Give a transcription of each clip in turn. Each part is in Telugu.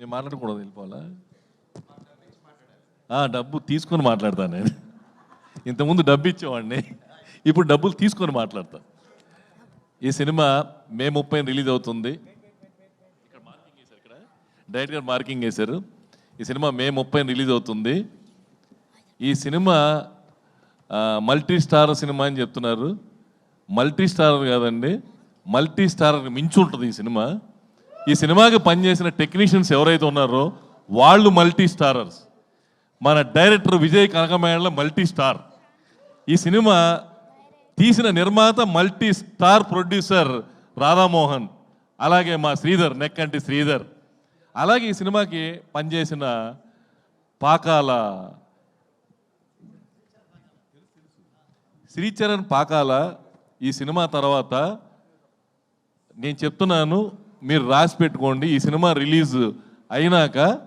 నేను మాట్లాడకూడదు వెళ్ళిపోవాలా డబ్బు తీసుకొని మాట్లాడతాను నేను. ఇంతకుముందు డబ్బు ఇచ్చేవాడిని. ఇప్పుడు డబ్బులు తీసుకొని మాట్లాడతా. ఈ సినిమా మే ముప్పై రిలీజ్ అవుతుంది. ఇక్కడ మార్కింగ్ వేశారు ఇక్కడ డైరెక్ట్గా మార్కింగ్ వేశారు ఈ సినిమా మే ముప్పై రిలీజ్ అవుతుంది. ఈ సినిమా మల్టీ స్టార్ సినిమా అని చెప్తున్నారు. మల్టీ స్టార్ కాదండి మల్టీ స్టార్ మించి ఉంటుంది ఈ సినిమా. ఈ సినిమాకి పనిచేసిన టెక్నీషియన్స్ ఎవరైతే ఉన్నారో వాళ్ళు మల్టీ స్టారర్స్ మన director Vijay Kanakamela multi star ఈ సినిమా తీసిన నిర్మాత మల్టీ స్టార్ ప్రొడ్యూసర్ రాధామోహన్ అలాగే మా శ్రీధర్ నెక్కంటి శ్రీధర్. అలాగే ఈ సినిమాకి పనిచేసిన పాకాల శ్రీచరణ్ పాకాల ఈ సినిమా తర్వాత నేను చెప్తున్నాను మీరు రాసి పెట్టుకోండి ఈ సినిమా రిలీజ్ అయినాక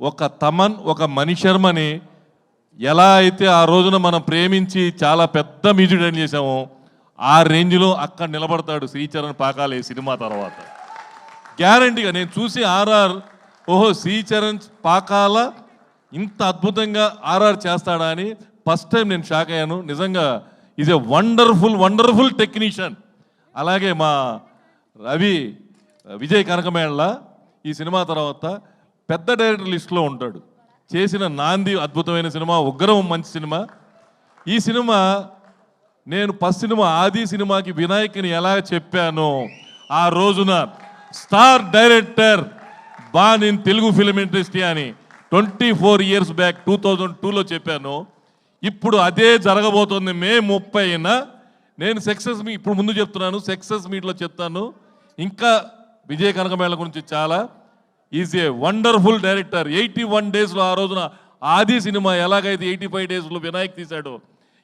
ఒక తమన్ ఒక మణిశర్మని ఎలా అయితే ఆ రోజున మనం ప్రేమించి చాలా పెద్ద మ్యూజిక్ డైన్ చేసామో ఆ రేంజ్లో అక్కడ నిలబడతాడు శ్రీచరణ్ పాకాల సినిమా తర్వాత. గ్యారంటీగా నేను చూసి ఆర్ఆర్ ఓహో శ్రీచరణ్ పాకాల ఇంత అద్భుతంగా ఆర్ఆర్ చేస్తాడా అని ఫస్ట్ టైం నేను షాక్ అయ్యాను. నిజంగా is a wonderful wonderful technician. అలాగే మా రవి విజయ్ కనకమేళ్ళ ఈ సినిమా తర్వాత పెద్ద డైరెక్టర్ లిస్ట్లో ఉంటాడు. చేసిన నాంది అద్భుతమైన సినిమా ఉగ్రం మంచి సినిమా. ఈ సినిమా నేను ఫస్ట్ సినిమా ఆది సినిమాకి వినాయకుని ఎలా చెప్పానో ఆ రోజున star director born in Telugu film industry అని twenty four years back two thousand టూలో చెప్పాను. ఇప్పుడు అదే జరగబోతుంది మే ముప్పైన. నేను సక్సెస్ మీ ఇప్పుడు ముందు చెప్తున్నాను సక్సెస్ మీట్లో చెప్తాను. ఇంకా విజయ్ కనకమేళ గురించి చాలా is a wonderful director. Eighty one డేస్లో ఆ రోజున ఆది సినిమా ఎలాగైతే ఎయిటీ ఫైవ్ డేస్లో వినాయక్ తీశాడో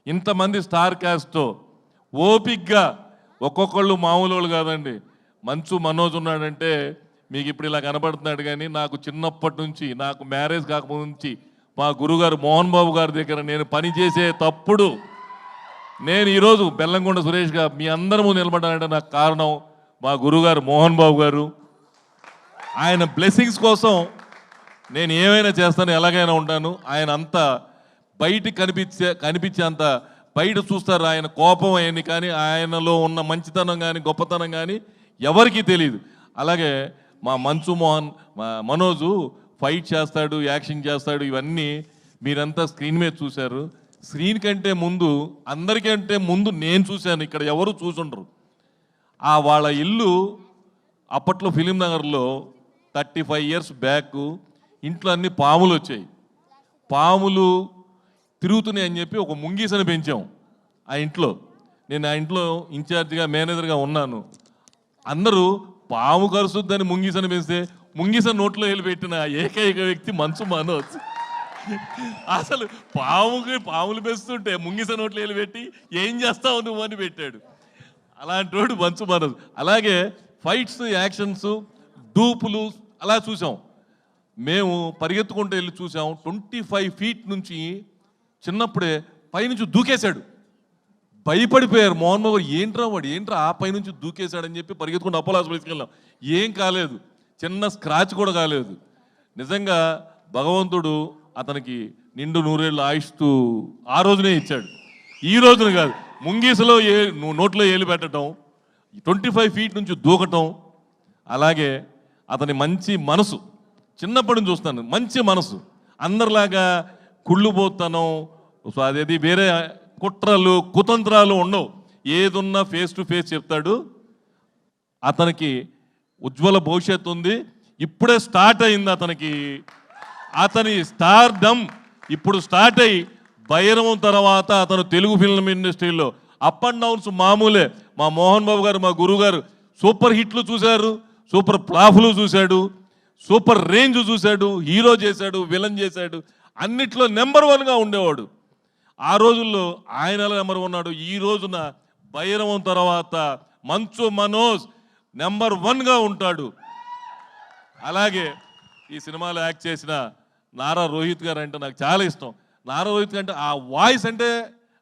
ఇంతమంది స్టార్ క్యాస్ట్తో ఓపిక్గా ఒక్కొక్కళ్ళు మామూలు వాళ్ళు కాదండి. మంచు మనోజ్ ఉన్నాడంటే మీకు ఇప్పుడు ఇలా కనబడుతున్నాడు కానీ నాకు చిన్నప్పటి నుంచి నాకు మ్యారేజ్ కాకముందు నుంచి మా గురుగారు మోహన్ బాబు గారి దగ్గర నేను పని చేసే తప్పుడు నేను ఈరోజు బెల్లంకొండ సురేష్గా మీ అందరి ముందు నిలబడ్డానంటే నాకు కారణం మా గురుగారు మోహన్ బాబు గారు. ఆయన బ్లెస్సింగ్స్ కోసం నేను ఏమైనా చేస్తాను ఎలాగైనా ఉంటాను. ఆయన అంత బయట కనిపించే కనిపించేంత బయట చూస్తారు ఆయన కోపం అయ్యింది కానీ ఆయనలో ఉన్న మంచితనం కానీ గొప్పతనం కానీ ఎవరికీ తెలియదు అలాగే మా మంచు మోహన్ మా మనోజు ఫైట్ చేస్తాడు యాక్షన్ చేస్తాడు ఇవన్నీ మీరంతా స్క్రీన్ మీద చూశారు. స్క్రీన్ కంటే ముందు అందరికంటే ముందు నేను చూశాను. ఇక్కడ ఎవరు చూసుండరు. ఆ వాళ్ళ ఇల్లు అప్పట్లో ఫిలిం నగర్లో థర్టీ ఫైవ్ ఇయర్స్ బ్యాక్ ఇంట్లో అన్ని పాములు వచ్చాయి. పాములు తిరుగుతున్నాయి అని చెప్పి ఒక ముంగీసని పెంచాం ఆ ఇంట్లో. నేను ఆ ఇంట్లో ఇన్ఛార్జిగా మేనేజర్గా ఉన్నాను. అందరూ పాము కరుస్తుందని ముంగీసని పెంచితే ముంగీస నోట్లో వెళ్ళి పెట్టిన ఏకైక వ్యక్తి మంచు మనోజ్. అసలు పాముకి పాములు పెస్తుంటే ముంగిస నోట్లో వెళ్ళి పెట్టి ఏం చేస్తావు నువ్వు అని పెట్టాడు. అలాంటి వాడు మంచు మనసు అలాగే ఫైట్స్ యాక్షన్స్ డూపులు అలా చూసాం. మేము పరిగెత్తుకుంటూ వెళ్ళి చూసాం. ట్వంటీ ఫైవ్ ఫీట్ నుంచి చిన్నప్పుడే పైనుంచి దూకేశాడు. భయపడిపోయారు. మోహన్ బాబు ఏంట్రా వాడు? ఏంట్రా ఆ పైనుంచి దూకేశాడని చెప్పి పరిగెత్తుకుంటూ అపోలో హాస్పిటల్కి తీసుకెళ్ళాం. ఏం కాలేదు. చిన్న స్క్రాచ్ కూడా కాలేదు. నిజంగా భగవంతుడు అతనికి నిండు నూరేళ్ళు ఆయుస్తూ ఆ రోజునే ఇచ్చాడు. ఈ రోజున కాదు. ముంగీసులో ఏ నోట్లో ఏలు పెట్టడం ట్వంటీ ఫైవ్ ఫీట్ నుంచి దూకటం అలాగే అతని మంచి మనసు చిన్నప్పటి నుంచి చూస్తాను మంచి మనసు అందరిలాగా కుళ్ళుపోతానం సో అదేది వేరే కుట్రలు కుతంత్రాలు ఉండవు. ఏదున్నా ఫేస్ టు ఫేస్ చెప్తాడు. అతనికి ఉజ్వల భవిష్యత్తు ఉంది. ఇప్పుడే స్టార్ట్ అయింది అతనికి. అతని స్టార్ డమ్ ఇప్పుడు స్టార్ట్ అయ్యి భైరవం తర్వాత అతను తెలుగు ఫిల్మ్ ఇండస్ట్రీలో అప్ అండ్ డౌన్స్ మామూలే. మా మోహన్ బాబు గారు మా గురువు గారు సూపర్ హిట్లు చూశారు సూపర్ ప్లాఫ్లు చూశాడు సూపర్ రేంజ్ చూశాడు హీరో చేశాడు విలన్ చేశాడు అన్నిట్లో నెంబర్ వన్గా ఉండేవాడు. ఆ రోజుల్లో ఆయన నెంబర్ ఉన్నాడు? ఈ రోజున భైరవం తర్వాత మంచు మనోజ్ నెంబర్ వన్గా ఉంటాడు. అలాగే ఈ సినిమాలో యాక్ట్ చేసిన నారా రోహిత్ గారు అంటే నాకు చాలా ఇష్టం. నారా రోహిత్ అంటే ఆ వాయిస్ అంటే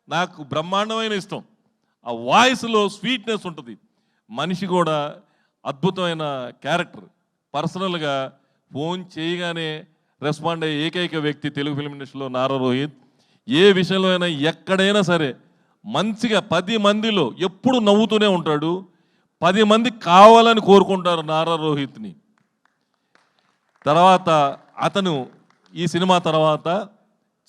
నాకు బ్రహ్మాండమైన ఇష్టం. ఆ వాయిస్లో స్వీట్నెస్ ఉంటుంది. మనిషి కూడా అద్భుతమైన క్యారెక్టర్. పర్సనల్గా ఫోన్ చేయగానే రెస్పాండ్ అయ్యే ఏకైక వ్యక్తి తెలుగు ఫిల్మ్ ఇండస్ట్రీలో నారా రోహిత్ ఏ విషయంలో అయినా ఎక్కడైనా సరే మంచిగా పది మందిలో ఎప్పుడు నవ్వుతూనే ఉంటాడు. పది మంది కావాలని కోరుకుంటారు నారా రోహిత్ని తర్వాత అతను ఈ సినిమా తర్వాత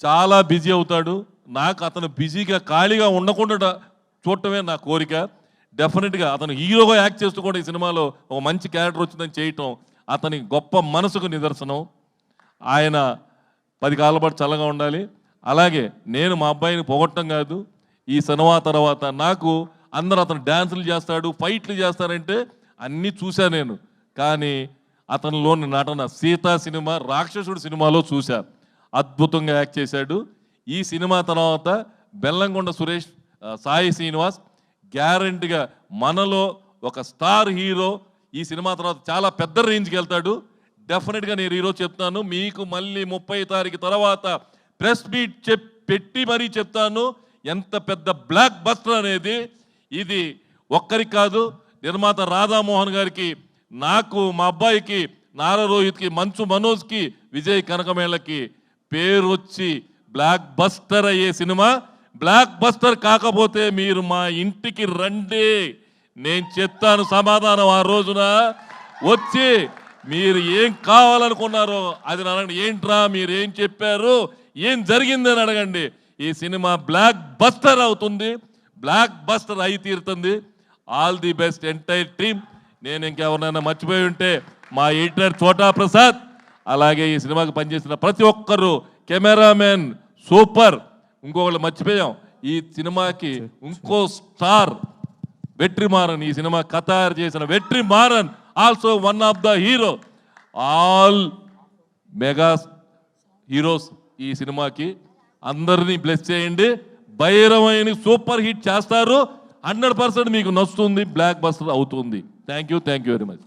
చాలా బిజీ అవుతాడు. నాకు అతను బిజీగా ఖాళీగా ఉండకుండా చూడటమే నా కోరిక. డెఫినెట్గా అతను హీరోగా యాక్ట్ చేస్తూ కూడా ఈ సినిమాలో ఒక మంచి క్యారెక్టర్ వచ్చిందని చేయటం అతని గొప్ప మనసుకు నిదర్శనం. ఆయన పది కాళ్ళ పాటు చల్లగా ఉండాలి. అలాగే నేను మా అబ్బాయిని పొగట్టం కాదు. ఈ సినిమా తర్వాత నాకు అందరూ అతను డ్యాన్సులు చేస్తాడు ఫైట్లు చేస్తారంటే అన్నీ చూశా నేను. కానీ అతనిలోని నటన సీతా సినిమా రాక్షసుడు సినిమాలో చూశా. అద్భుతంగా యాక్ట్ చేశాడు. ఈ సినిమా తర్వాత బెల్లంకొండ సురేష్ సాయి శ్రీనివాస్ గ్యారంటీగా మనలో ఒక స్టార్ హీరో ఈ సినిమా తర్వాత చాలా పెద్ద రేంజ్కి వెళ్తాడు. డెఫినెట్గా నేను ఈరోజు చెప్తాను. మీకు మళ్ళీ ముప్పై తారీఖు తర్వాత ప్రెస్ మీట్ చెప్ పెట్టి మరీ చెప్తాను. ఎంత పెద్ద బ్లాక్ బస్టర్ అనేది ఇది ఒక్కరికి కాదు. నిర్మాత రాధామోహన్ గారికి నాకు మా అబ్బాయికి నారా రోహిత్కి మంచు మనోజ్కి విజయ్ కనకమేళకి పేరు వచ్చి బ్లాక్ బస్టర్ అయ్యే సినిమా. బ్లాక్ బస్టర్ కాకపోతే మీరు మా ఇంటికి రండి. నేను చెప్తాను సమాధానం ఆ రోజున. వచ్చి మీరు ఏం కావాలనుకున్నారో అది అడగండి. ఏంట్రా మీరు ఏం చెప్పారు? ఏం జరిగిందని అడగండి. ఈ సినిమా బ్లాక్ బస్టర్ అవుతుంది. బ్లాక్ బస్టర్ అయి తీరుతుంది. All the best entire team నేను ఇంకెవరినైనా మర్చిపోయి ఉంటే మా ఎడిటర్ చోటా ప్రసాద్. అలాగే ఈ సినిమాకి పనిచేసిన ప్రతి ఒక్కరు కెమెరామెన్ సూపర్. ఇంకొకళ్ళు మర్చిపోయాం. ఈ సినిమాకి ఇంకో స్టార్ వెట్రిమారన్ ఈ సినిమా కథ చేసిన Vetrimaaran also one of the hero all mega heroes ఈ సినిమాకి అందరినీ బ్లెస్ చేయండి. భైరవైన సూపర్ హిట్ చేస్తారు. హండ్రెడ్ పర్సెంట్ మీకు నచ్చుతుంది బ్లాక్ బస్టర్ అవుతుంది. Thank you thank you very much